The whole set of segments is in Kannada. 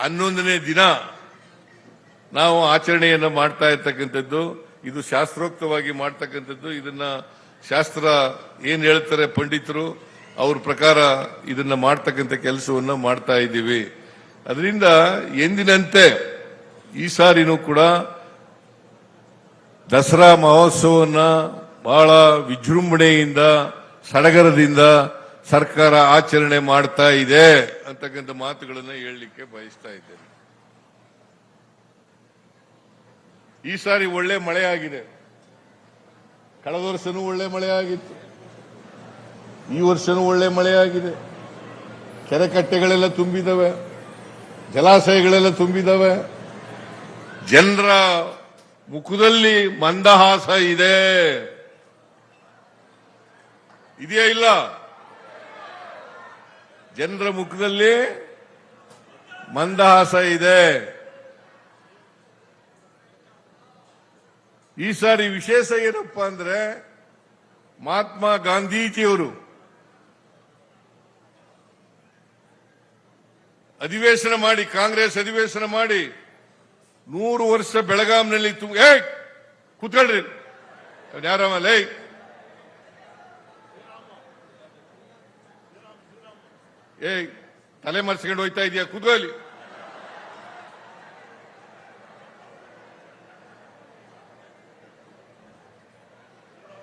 ಹನ್ನೊಂದನೇ ದಿನ ನಾವು ಆಚರಣೆಯನ್ನು ಮಾಡ್ತಾ ಇರ್ತಕ್ಕಂಥದ್ದು, ಇದು ಶಾಸ್ತ್ರೋಕ್ತವಾಗಿ ಮಾಡ್ತಕ್ಕಂಥದ್ದು, ಇದನ್ನ ಶಾಸ್ತ್ರ ಏನ್ ಹೇಳ್ತಾರೆ ಪಂಡಿತರು, ಅವ್ರ ಪ್ರಕಾರ ಇದನ್ನ ಮಾಡ್ತಕ್ಕಂಥ ಕೆಲಸವನ್ನ ಮಾಡ್ತಾ ಇದ್ದೀವಿ. ಅದರಿಂದ ಎಂದಿನಂತೆ ಈ ಸಾರಿನೂ ಕೂಡ ದಸರಾ ಮಹೋತ್ಸವವನ್ನ ಬಹಳ ವಿಜೃಂಭಣೆಯಿಂದ, ಸಡಗರದಿಂದ ಸರ್ಕಾರ ಆಚರಣೆ ಮಾಡ್ತಾ ಇದೆ ಅಂತಕ್ಕಂಥ ಮಾತುಗಳನ್ನ ಹೇಳಲಿಕ್ಕೆ ಬಯಸ್ತಾ ಇದ್ದೇನೆ. ಈ ಸಾರಿ ಒಳ್ಳೆ ಮಳೆ ಆಗಿದೆ. ಕಳೆದ ವರ್ಷನೂ ಒಳ್ಳೆ ಮಳೆ ಆಗಿತ್ತು. ಈ ವರ್ಷನೂ ಒಳ್ಳೆ ಮಳೆ ಆಗಿದೆ. ಕೆರೆಕಟ್ಟೆಗಳೆಲ್ಲ ತುಂಬಿದವೆ. ಜಲಾಶಯಗಳೆಲ್ಲ ತುಂಬಿದವೆ. ಜನರ ಮುಖದಲ್ಲಿ ಮಂದಹಾಸ ಇದೆ. ಇದೆಯಾ ಇಲ್ಲ? ಜನರ ಮುಖದಲ್ಲಿ ಮಂದಹಾಸ ಇದೆ. ಈ ಸಾರಿ ವಿಶೇಷ ಏನಪ್ಪಾ ಅಂದ್ರೆ ಮಹಾತ್ಮ ಗಾಂಧೀಜಿಯವರು ಅಧಿವೇಶನ ಮಾಡಿ, ಕಾಂಗ್ರೆಸ್ ಅಧಿವೇಶನ ಮಾಡಿ ನೂರು ವರ್ಷ ಬೆಳಗಾಂನಲ್ಲಿ ತುಂಬ ಏ ಕೂತ್ಕೊಳ್ರಿ. ಯಾರಮ್ಮ, ಲೇ ಏ, ತಲೆ ಮರೆಸ್ಕೊಂಡು ಹೋಯ್ತಾ ಇದೆಯಾ? ಕುದುಗಲಿ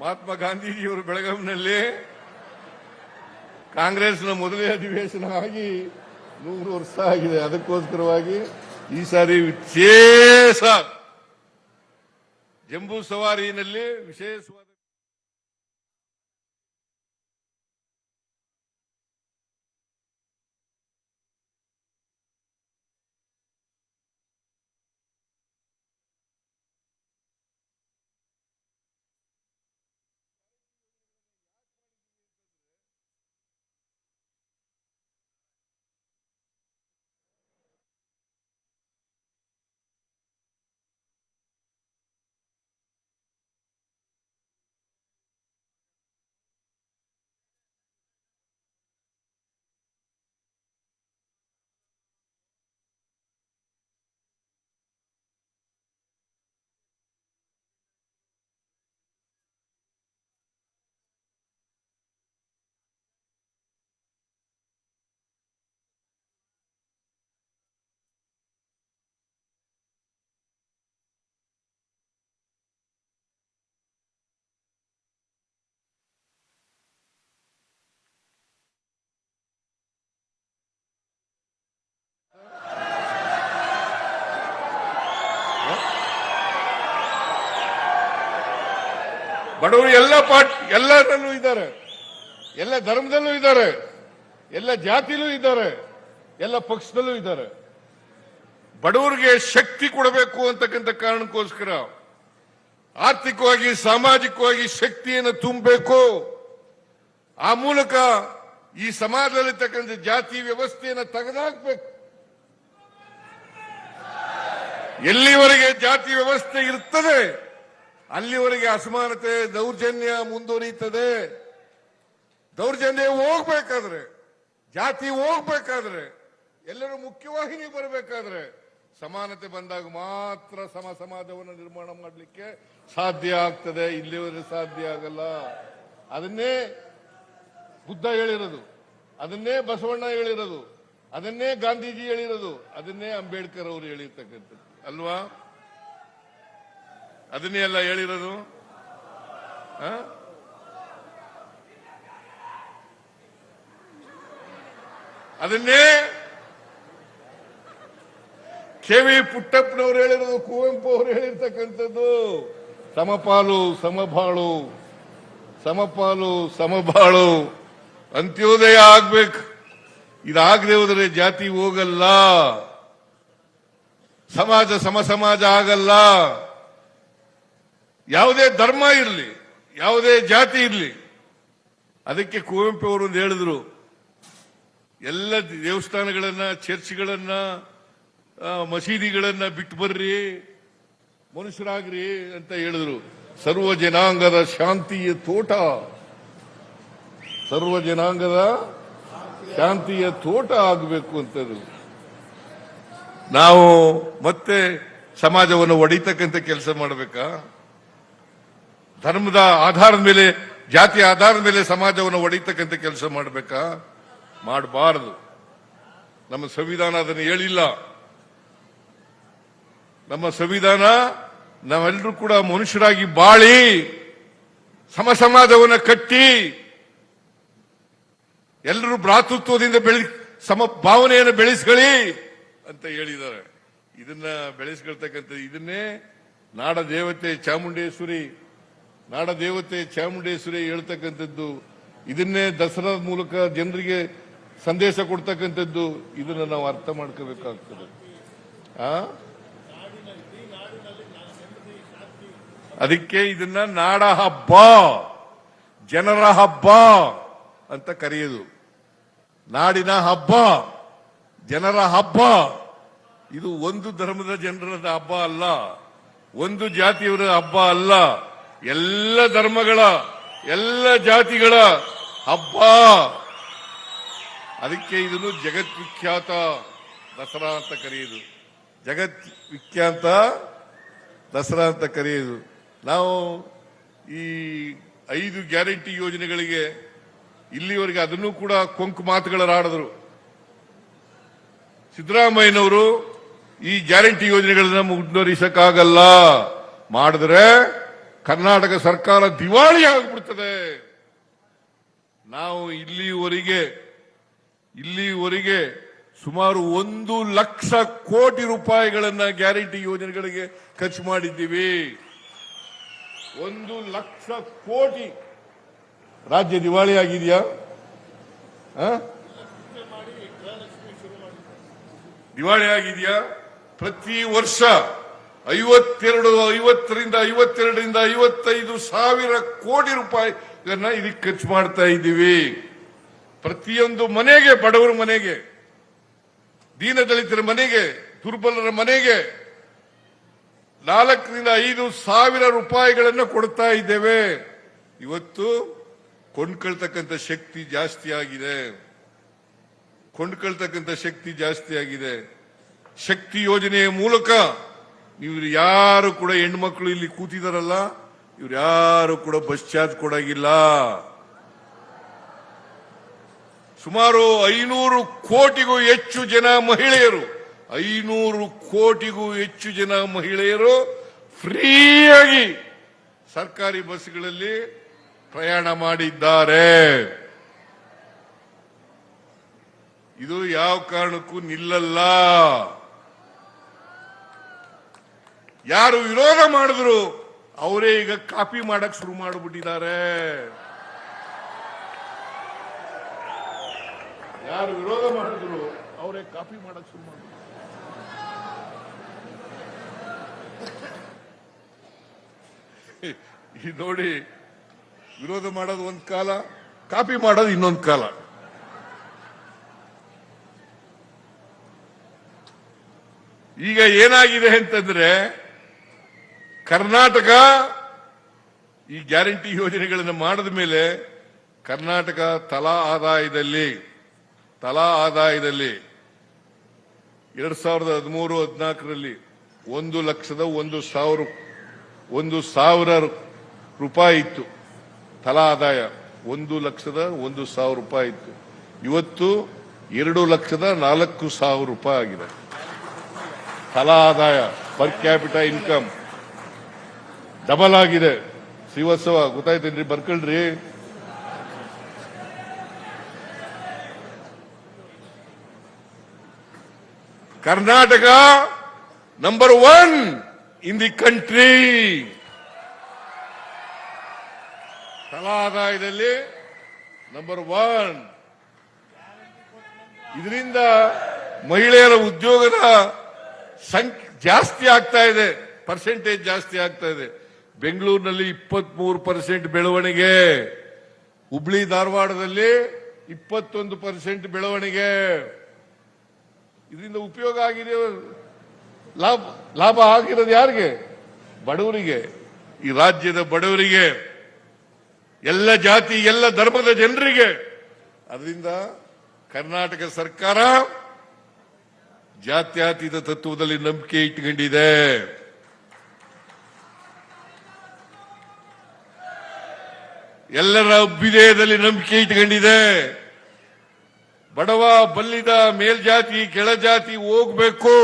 ಮಹಾತ್ಮ ಗಾಂಧೀಜಿಯವರು ಬೆಳಗಾವಿನಲ್ಲಿ ಕಾಂಗ್ರೆಸ್ನ ಮೊದಲೇ ಅಧಿವೇಶನ ಆಗಿ ನೂರು ವರ್ಷ ಆಗಿದೆ. ಅದಕ್ಕೋಸ್ಕರವಾಗಿ ಈ ಸಾರಿ ವಿಶೇಷ ಜಂಬೂ ಸವಾರಿನಲ್ಲಿ ವಿಶೇಷವಾದ ಬಡವರು ಎಲ್ಲ ಪಾಟ್ ಎಲ್ಲದಲ್ಲೂ ಇದ್ದಾರೆ. ಎಲ್ಲ ಧರ್ಮದಲ್ಲೂ ಇದ್ದಾರೆ. ಎಲ್ಲ ಜಾತಿಲೂ ಇದ್ದಾರೆ. ಎಲ್ಲ ಪಕ್ಷದಲ್ಲೂ ಇದ್ದಾರೆ. ಬಡವರಿಗೆ ಶಕ್ತಿ ಕೊಡಬೇಕು ಅಂತಕ್ಕಂಥ ಕಾರಣಕ್ಕೋಸ್ಕರ ಆರ್ಥಿಕವಾಗಿ, ಸಾಮಾಜಿಕವಾಗಿ ಶಕ್ತಿಯನ್ನು ತುಂಬಬೇಕು. ಆ ಮೂಲಕ ಈ ಸಮಾಜದಲ್ಲಿರ್ತಕ್ಕಂಥ ಜಾತಿ ವ್ಯವಸ್ಥೆಯನ್ನು ತೆಗೆದಾಕ್ಬೇಕು. ಎಲ್ಲಿವರೆಗೆ ಜಾತಿ ವ್ಯವಸ್ಥೆ ಇರ್ತದೆ ಅಲ್ಲಿವರೆಗೆ ಅಸಮಾನತೆ, ದೌರ್ಜನ್ಯ ಮುಂದುವರಿಯುತ್ತದೆ. ದೌರ್ಜನ್ಯ ಹೋಗ್ಬೇಕಾದ್ರೆ, ಜಾತಿ ಹೋಗ್ಬೇಕಾದ್ರೆ, ಎಲ್ಲರೂ ಮುಖ್ಯವಾಹಿನಿ ಬರಬೇಕಾದ್ರೆ ಸಮಾನತೆ ಬಂದಾಗ ಮಾತ್ರ ಸಮ ಸಮಾಜವನ್ನು ನಿರ್ಮಾಣ ಮಾಡಲಿಕ್ಕೆ ಸಾಧ್ಯ ಆಗ್ತದೆ. ಇಲ್ಲಿವರೆಗೆ ಸಾಧ್ಯ ಆಗಲ್ಲ. ಅದನ್ನೇ ಬುದ್ಧ ಹೇಳಿರೋದು. ಅದನ್ನೇ ಬಸವಣ್ಣ ಹೇಳಿರೋದು. ಅದನ್ನೇ ಗಾಂಧೀಜಿ ಹೇಳಿರೋದು. ಅದನ್ನೇ ಅಂಬೇಡ್ಕರ್ ಅವರು ಹೇಳಿರ್ತಕ್ಕಂಥದ್ದು. ಅಲ್ವಾ? ಅದನ್ನೇ ಎಲ್ಲ ಹೇಳಿರೋದು? ಅದನ್ನೇ ಕೆವಿ ಪುಟ್ಟಪ್ಪನವರು ಹೇಳಿರೋದು, ಕುವೆಂಪು ಅವರು ಹೇಳಿರ್ತಕ್ಕಂಥದ್ದು. ಸಮಪಾಲು, ಸಮಬಾಳು. ಸಮಪಾಲು, ಸಮಬಾಳು. ಅಂತ್ಯೋದಯ ಆಗ್ಬೇಕು. ಇದಾಗದೆ ಹೋದರೆ ಜಾತಿ ಹೋಗಲ್ಲ. ಸಮಾಜ ಸಮ ಸಮಾಜ ಆಗಲ್ಲ. ಯಾವುದೇ ಧರ್ಮ ಇರಲಿ, ಯಾವುದೇ ಜಾತಿ ಇರಲಿ, ಅದಕ್ಕೆ ಕುವೆಂಪು ಅವರು ಒಂದು ಹೇಳಿದ್ರು, ಎಲ್ಲ ದೇವಸ್ಥಾನಗಳನ್ನ, ಚರ್ಚ್ಗಳನ್ನ ಮಸೀದಿಗಳನ್ನ ಬಿಟ್ಟು ಬರ್ರಿ, ಮನುಷ್ಯರಾಗ್ರಿ ಅಂತ ಹೇಳಿದ್ರು. ಸರ್ವ ಜನಾಂಗದ ಶಾಂತಿಯ ತೋಟ. ಸರ್ವ ಜನಾಂಗದ ಶಾಂತಿಯ ತೋಟ ಆಗಬೇಕು ಅಂತದ್ದು ನಾವು ಮತ್ತೆ ಸಮಾಜವನ್ನು ಒಡಿತಕ್ಕಂತ ಕೆಲಸ ಮಾಡಬೇಕಾ? ಧರ್ಮದ ಆಧಾರದ ಮೇಲೆ, ಜಾತಿ ಆಧಾರದ ಮೇಲೆ ಸಮಾಜವನ್ನು ಒಡೆಯತಕ್ಕಂಥ ಕೆಲಸ ಮಾಡಬೇಕಾ? ಮಾಡಬಾರದು. ನಮ್ಮ ಸಂವಿಧಾನ ಅದನ್ನು ಹೇಳಿಲ್ಲ. ನಮ್ಮ ಸಂವಿಧಾನ ನಾವೆಲ್ಲರೂ ಕೂಡ ಮನುಷ್ಯರಾಗಿ ಬಾಳಿ ಸಮ ಸಮಾಜವನ್ನು ಕಟ್ಟಿ, ಎಲ್ಲರೂ ಭ್ರಾತೃತ್ವದಿಂದ ಬೆಳಿ, ಸಮ ಭಾವನೆಯನ್ನು ಬೆಳೆಸ್ಕೊಳ್ಳಿ ಅಂತ ಹೇಳಿದ್ದಾರೆ. ಇದನ್ನ ಬೆಳೆಸ್ಕೊಳ್ತಕ್ಕಂಥ ಇದನ್ನೇ ನಾಡ ದೇವತೆ ಚಾಮುಂಡೇಶ್ವರಿ ನಾಡ ದೇವತೆ ಚಾಮುಂಡೇಶ್ವರಿ ಹೇಳ್ತಕ್ಕಂಥದ್ದು, ಇದನ್ನೇ ದಸರಾದ ಮೂಲಕ ಜನರಿಗೆ ಸಂದೇಶ ಕೊಡ್ತಕ್ಕಂಥದ್ದು, ಇದನ್ನ ನಾವು ಅರ್ಥ ಮಾಡ್ಕೋಬೇಕಾಗ್ತದೆ. ಆ? ಅದಕ್ಕೆ ಇದನ್ನ ನಾಡ ಹಬ್ಬ, ಜನರ ಹಬ್ಬ ಅಂತ ಕರೆಯೋದು. ನಾಡಿನ ಹಬ್ಬ, ಜನರ ಹಬ್ಬ. ಇದು ಒಂದು ಧರ್ಮದ ಜನರ ಹಬ್ಬ ಅಲ್ಲ, ಒಂದು ಜಾತಿಯವರ ಹಬ್ಬ ಅಲ್ಲ. ಎಲ್ಲ ಧರ್ಮಗಳ, ಎಲ್ಲ ಜಾತಿಗಳ, ಹಬ್ಬ! ಅದಕ್ಕೆ ಇದನ್ನು ಜಗತ್ವಿಖ್ಯಾತ ದಸರಾ ಅಂತ ಕರೆಯೋದು. ಜಗತ್ ವಿಖ್ಯಾತ ದಸರಾ ಅಂತ ಕರೆಯೋದು. ನಾವು ಈ ಐದು ಗ್ಯಾರಂಟಿ ಯೋಜನೆಗಳಿಗೆ ಇಲ್ಲಿವರೆಗೆ ಅದನ್ನು ಕೂಡ ಕೊಂಕು ಮಾತುಗಳಾಡಿದ್ರು. ಸಿದ್ದರಾಮಯ್ಯನವರು ಈ ಗ್ಯಾರಂಟಿ ಯೋಜನೆಗಳನ್ನ ಮುಂದುವರಿಸಕ್ಕಾಗಲ್ಲ ಮಾಡಿದ್ರೆ ಕರ್ನಾಟಕ ಸರ್ಕಾರ ದಿವಾಳಿ ಆಗಿಬಿಡ್ತದೆ. ನಾವು ಇಲ್ಲಿವರೆಗೆ ಇಲ್ಲಿವರೆಗೆ ಸುಮಾರು ಒಂದು ಲಕ್ಷ ಕೋಟಿ ರೂಪಾಯಿಗಳನ್ನ ಗ್ಯಾರಂಟಿ ಯೋಜನೆಗಳಿಗೆ ಖರ್ಚು ಮಾಡಿದ್ದೀವಿ. ಒಂದು ಲಕ್ಷ ಕೋಟಿ. ರಾಜ್ಯ ದಿವಾಳಿ ಆಗಿದೆಯಾ? ದಿವಾಳಿ ಆಗಿದೆಯಾ? ಪ್ರತಿ ವರ್ಷ ಐವತ್ತೆರಡು, ಐವತ್ತರಿಂದ ಐವತ್ತೆರಡರಿಂದ ಐವತ್ತೈದು ಸಾವಿರ ಕೋಟಿ ರೂಪಾಯಿಗಳನ್ನ ಇದಕ್ಕೆ ಖರ್ಚು ಮಾಡ್ತಾ ಇದ್ದೀವಿ. ಪ್ರತಿಯೊಂದು ಮನೆಗೆ, ಬಡವರ ಮನೆಗೆ, ದೀನದಲಿತರ ಮನೆಗೆ, ದುರ್ಬಲರ ಮನೆಗೆ ನಾಲ್ಕರಿಂದ ಐದು ಸಾವಿರ ರೂಪಾಯಿಗಳನ್ನು ಕೊಡ್ತಾ ಇದ್ದೇವೆ. ಇವತ್ತು ಕೊಂಡ್ಕೊಳ್ತಕ್ಕಂಥ ಶಕ್ತಿ ಜಾಸ್ತಿ ಆಗಿದೆ. ಕೊಂಡ್ಕೊಳ್ತಕ್ಕಂಥ ಶಕ್ತಿ ಜಾಸ್ತಿ ಆಗಿದೆ. ಶಕ್ತಿ ಯೋಜನೆಯ ಮೂಲಕ ಇವ್ರು ಯಾರು ಕೂಡ ಹೆಣ್ಮಕ್ಳು ಇಲ್ಲಿ ಕೂತಿದಾರಲ್ಲ, ಇವ್ರು ಯಾರು ಕೂಡ ಬಸ್ ಚಾರ್ಜ್ ಕೊಡಾಗಿಲ್ಲ. ಸುಮಾರು ಐನೂರು ಕೋಟಿಗೂ ಹೆಚ್ಚು ಜನ ಮಹಿಳೆಯರು, ಐನೂರು ಕೋಟಿಗೂ ಹೆಚ್ಚು ಜನ ಮಹಿಳೆಯರು ಫ್ರೀಯಾಗಿ ಸರ್ಕಾರಿ ಬಸ್ಗಳಲ್ಲಿ ಪ್ರಯಾಣ ಮಾಡಿದ್ದಾರೆ. ಇದು ಯಾವ ಕಾರಣಕ್ಕೂ ನಿಲ್ಲಲ್ಲ. ಯಾರು ವಿರೋಧ ಮಾಡಿದ್ರು? ಅವರೇ ಈಗ ಕಾಪಿ ಮಾಡಕ್ ಶುರು ಮಾಡಿಬಿಟ್ಟಿದ್ದಾರೆ. ಯಾರು ವಿರೋಧ ಮಾಡಿದ್ರು, ಅವರೇ ಕಾಪಿ ಮಾಡಕ್ ಶುರು ಮಾಡಿದ್ರು ಈ ನೋಡಿ, ವಿರೋಧ ಮಾಡೋದು ಒಂದ್ ಕಾಲ, ಕಾಪಿ ಮಾಡೋದು ಇನ್ನೊಂದು ಕಾಲ. ಈಗ ಏನಾಗಿದೆ ಅಂತಂದ್ರೆ ಕರ್ನಾಟಕ ಈ ಗ್ಯಾರಂಟಿ ಯೋಜನೆಗಳನ್ನು ಮಾಡಿದ ಮೇಲೆ ಕರ್ನಾಟಕ ತಲಾ ಆದಾಯದಲ್ಲಿ ತಲಾ ಆದಾಯದಲ್ಲಿ ಎರಡ್ ಸಾವಿರದ ಹದಿಮೂರು, ಹದಿನಾಲ್ಕರಲ್ಲಿ ಒಂದು ಲಕ್ಷದ ಒಂದು ಸಾವಿರ ಒಂದು ಸಾವಿರ ರೂಪಾಯಿ ಇತ್ತು. ತಲಾ ಆದಾಯ ಒಂದು ಲಕ್ಷದ ಒಂದು ಸಾವಿರ ರೂಪಾಯಿ ಇತ್ತು. ಇವತ್ತು ಎರಡು ಲಕ್ಷದ ನಾಲ್ಕು ಸಾವಿರ ರೂಪಾಯಿ ಆಗಿದೆ. ತಲಾ ಆದಾಯ ಪರ್ ಕ್ಯಾಪಿಟಲ್ ಇನ್ಕಮ್ ಡಬಲ್ ಆಗಿದೆ. ಶ್ರೀವತ್ಸವ, ಗೊತ್ತಾಯ್ತೇನ್ರಿ, ಬರ್ಕಳ್ರಿ. Karnataka number one in the country ತಲಾ ಆದಾಯದಲ್ಲಿ ನಂಬರ್ ಒನ್ ಇದರಿಂದ ಮಹಿಳೆಯರ ಉದ್ಯೋಗದ ಸಂಖ್ಯೆ ಜಾಸ್ತಿ ಆಗ್ತಾ ಇದೆ ಪರ್ಸೆಂಟೇಜ್ ಜಾಸ್ತಿ ಆಗ್ತಾ ಇದೆ. ಬೆಂಗಳೂರಿನಲ್ಲಿ ಇಪ್ಪತ್ಮೂರು ಪರ್ಸೆಂಟ್ ಬೆಳವಣಿಗೆ. ಹುಬ್ಳಿ ಧಾರವಾಡದಲ್ಲಿ ಇಪ್ಪತ್ತೊಂದು ಪರ್ಸೆಂಟ್ ಬೆಳವಣಿಗೆ. ಇದರಿಂದ ಉಪಯೋಗ ಆಗಿದೆ. ಲಾಭ ಲಾಭ ಆಗಿರೋದು ಯಾರಿಗೆ? ಬಡವರಿಗೆ. ಈ ರಾಜ್ಯದ ಬಡವರಿಗೆ. ಎಲ್ಲ ಜಾತಿ, ಎಲ್ಲ ಧರ್ಮದ ಜನರಿಗೆ. ಅದರಿಂದ ಕರ್ನಾಟಕ ಸರ್ಕಾರ ಜಾತ್ಯಾತೀತ ತತ್ವದಲ್ಲಿ ನಂಬಿಕೆ ಇಟ್ಕೊಂಡಿದೆ. ಎಲ್ಲರ ಅಭ್ಯುದಯದಲ್ಲಿ ನಂಬಿಕೆ ಇಟ್ಕೊಂಡಿದೆ. ಬಡವ, ಬಲ್ಲಿದ, ಮೇಲ್ಜಾತಿ, ಕೆಳಜಾತಿ ಹೋಗ್ಬೇಕು.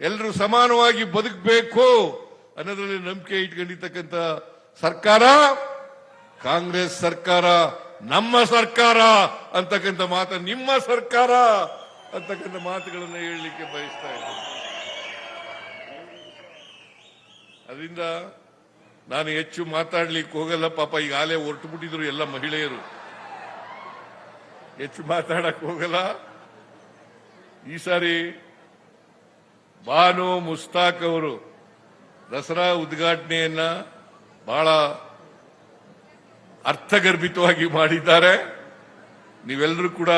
ಎಲ್ಲರೂ ಸಮಾನವಾಗಿ ಬದುಕಬೇಕು ಅನ್ನೋದ್ರಲ್ಲಿ ನಂಬಿಕೆ ಇಟ್ಕೊಂಡಿರ್ತಕ್ಕಂಥ ಸರ್ಕಾರ, ಕಾಂಗ್ರೆಸ್ ಸರ್ಕಾರ, ನಮ್ಮ ಸರ್ಕಾರ ಅಂತಕ್ಕಂಥ ಮಾತು, ನಿಮ್ಮ ಸರ್ಕಾರ ಅಂತಕ್ಕಂಥ ಮಾತುಗಳನ್ನು ಹೇಳಲಿಕ್ಕೆ ಬಯಸ್ತಾ ಇದ್ದೀನಿ. ಅದರಿಂದ ನಾನು ಹೆಚ್ಚು ಮಾತಾಡ್ಲಿಕ್ಕೆ ಹೋಗಲ್ಲ ಪಾಪ ಈಗಾಗಲೇ ಹೊರಟು ಬಿಟ್ಟಿದ್ರು ಎಲ್ಲ ಮಹಿಳೆಯರು. ಹೆಚ್ಚು ಮಾತಾಡಕ್ ಹೋಗಲ್ಲ. ಈ ಸಾರಿ ಬಾನು ಮುಸ್ತಾಕ್ ಅವರು ದಸರಾ ಉದ್ಘಾಟನೆಯನ್ನ ಬಹಳ ಅರ್ಥಗರ್ಭಿತವಾಗಿ ಮಾಡಿದ್ದಾರೆ. ನೀವೆಲ್ಲರೂ ಕೂಡ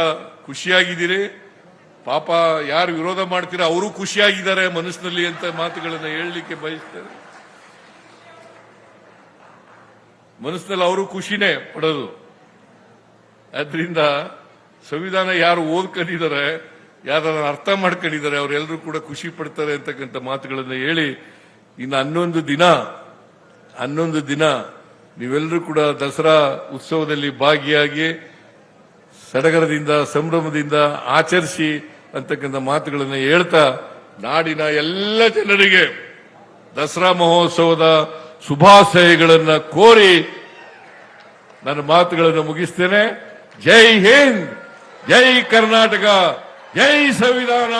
ಖುಷಿಯಾಗಿದ್ದೀರಿ. ಪಾಪ ಯಾರು ವಿರೋಧ ಮಾಡ್ತೀರಾ ಅವರು ಖುಷಿಯಾಗಿದ್ದಾರೆ ಮನಸ್ಸಿನಲ್ಲಿ ಅಂತ ಮಾತುಗಳನ್ನು ಹೇಳಲಿಕ್ಕೆ ಬಯಸ್ತೇನೆ. ಮನಸ್ಸಿನಲ್ಲಿ ಅವರು ಖುಷಿನೇ ಪಡೋದು. ಆದ್ರಿಂದ ಸಂವಿಧಾನ ಯಾರು ಓದ್ಕೊಂಡಿದ್ದಾರೆ ಯಾರು ಅರ್ಥ ಮಾಡ್ಕೊಂಡಿದ್ದಾರೆ ಅವರೆಲ್ಲರೂ ಕೂಡ ಖುಷಿ ಪಡ್ತಾರೆ ಅಂತಕ್ಕಂಥ ಮಾತುಗಳನ್ನು ಹೇಳಿ, ಇನ್ನು ಹನ್ನೊಂದು ದಿನ ಹನ್ನೊಂದು ದಿನ ನೀವೆಲ್ಲರೂ ಕೂಡ ದಸರಾ ಉತ್ಸವದಲ್ಲಿ ಭಾಗಿಯಾಗಿ ಸಡಗರದಿಂದ, ಸಂಭ್ರಮದಿಂದ ಆಚರಿಸಿ ಅಂತಕ್ಕಂಥ ಮಾತುಗಳನ್ನು ಹೇಳ್ತಾ, ನಾಡಿನ ಎಲ್ಲ ಜನರಿಗೆ ದಸರಾ ಮಹೋತ್ಸವದ ಶುಭಾಶಯಗಳನ್ನ ಕೋರಿ ನನ್ನ ಮಾತುಗಳನ್ನು ಮುಗಿಸ್ತೇನೆ. ಜೈ ಹಿಂದ್ ಜೈ ಕರ್ನಾಟಕ ಜೈ ಸಂವಿಧಾನ.